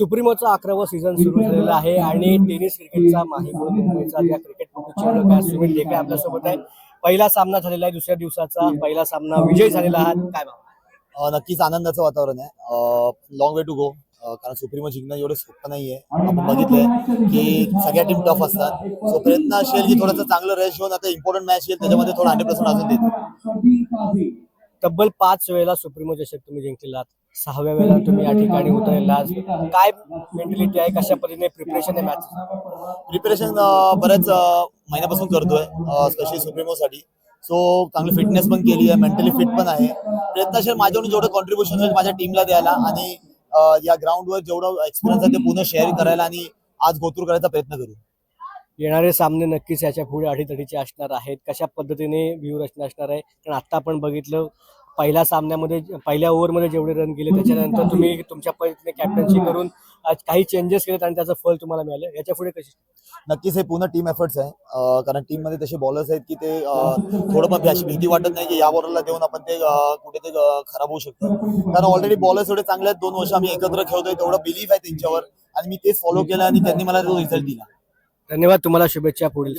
सुप्रीमोचा अकरावा सीझन सुरू झालेला आहे आणि टेनिस क्रिकेटचा माहीमूळ मुंबईचा ज्या ओळख आहे सुमित ढेकळे आपल्यासोबत आहे. पहिला सामना झालेला आहे दुसऱ्या दिवसाचा. पहिला सामना विजय झालेला आहात. काय अ, नक्कीच आनंदाचं वातावरण आहे. लॉंग वे टू गो कारण सुप्रीमो जिंकणं एवढं सोपं नाहीये. आपण बघितलंय की सगळ्या टीम टफ असतात. सो प्रयत्न असेल की थोडंसं चांगलं रेश होऊन आता इम्पॉर्टंट मॅच येईल त्याच्यामध्ये थोडं हंड्रेड पर्सेंट अजून देतो तब्बल पाच वेळेला सुप्रीमो चषक तुम्ही जिंकलेला आहात. सहाव्या वेळेला तुम्ही या ठिकाणी उतरलेला आहात. काय मेंटॅलिटी आहे? कशा पद्धतीने प्रिपरेशन आहे मॅच प्रिपरेशन बऱ्याच महिन्यापासून करतोय स्पेशली सुप्रीमोसाठी. सो चांगली फिटनेस पण केली आहे मेंटली फिट पण आहे. प्रयत्न असेल माझ्याकडून जेवढं कॉन्ट्रीब्युशन होईल माझ्या टीमला द्यायला आणि या ग्राउंडवर जेवढं एक्सपिरियन्स आहे ते पुन्हा शेअर करायला आणि आज गोतूर करायचा प्रयत्न करू. येणारे सामने नक्कीच याच्यापुढे अडीतडीचे असणार आहेत. कशा पद्धतीने व्यूहरचना असणार आहे? कारण आता आपण बघितलं पहिल्या सामन्यामध्ये पहिल्या ओव्हरमध्ये जेवढे रन गेले त्याच्यानंतर तुम्ही तुमच्या पद्धतीने कॅप्टन्सी करून काही चेंजेस केलेत आणि त्याचं फल तुम्हाला मिळालं. याच्यापुढे कशी? नक्कीच हे पूर्ण टीम एफर्ट्स आहे. कारण टीममध्ये तसे बॉलर्स आहेत की ते थोडं पण अशी भीती वाटत नाही की या बॉलरला देऊन आपण ते कुठे ते खराब होऊ शकतं. कारण ऑलरेडी बॉलर्स एवढे चांगले आहेत दोन वर्ष आम्ही एकत्र खेळतोय तेवढं बिलीफ आहे त्यांच्यावर. आणि मी तेच फॉलो केलं आणि त्यांनी मला तो रिझल्ट दिला. धन्यवाद तुम्हाला शुभेच्छा पुढील